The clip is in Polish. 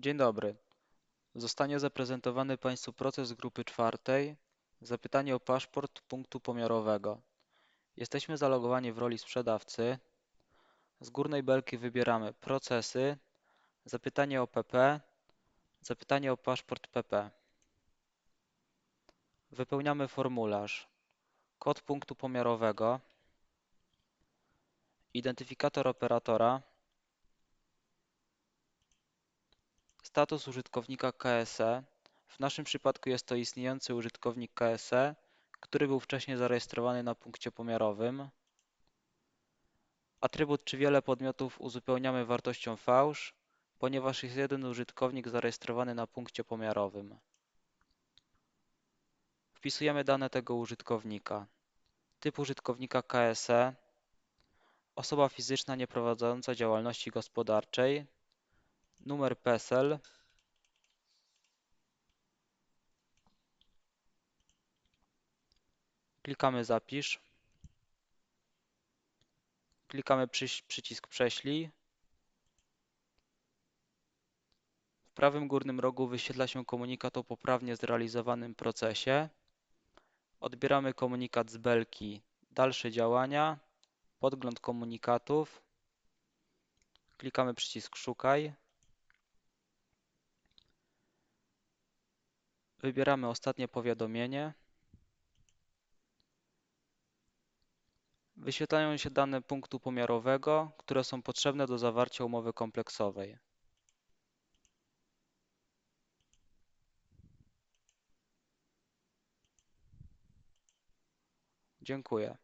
Dzień dobry. Zostanie zaprezentowany Państwu proces grupy czwartej Zapytanie o paszport punktu pomiarowego. Jesteśmy zalogowani w roli sprzedawcy. Z górnej belki wybieramy Procesy, Zapytanie o PP, Zapytanie o paszport PP. Wypełniamy formularz. Kod punktu pomiarowego, identyfikator operatora, status użytkownika KSE. W naszym przypadku jest to istniejący użytkownik KSE, który był wcześniej zarejestrowany na punkcie pomiarowym. Atrybut czy wiele podmiotów uzupełniamy wartością fałsz, ponieważ jest jeden użytkownik zarejestrowany na punkcie pomiarowym. Wpisujemy dane tego użytkownika. Typ użytkownika KSE, osoba fizyczna nieprowadząca działalności gospodarczej, numer PESEL, klikamy Zapisz, klikamy przycisk Prześlij. W prawym górnym rogu wyświetla się komunikat o poprawnie zrealizowanym procesie. Odbieramy komunikat z belki Dalsze działania, podgląd komunikatów. Klikamy przycisk Szukaj. Wybieramy ostatnie powiadomienie. Wyświetlają się dane punktu pomiarowego, które są potrzebne do zawarcia umowy kompleksowej. Dziękuję.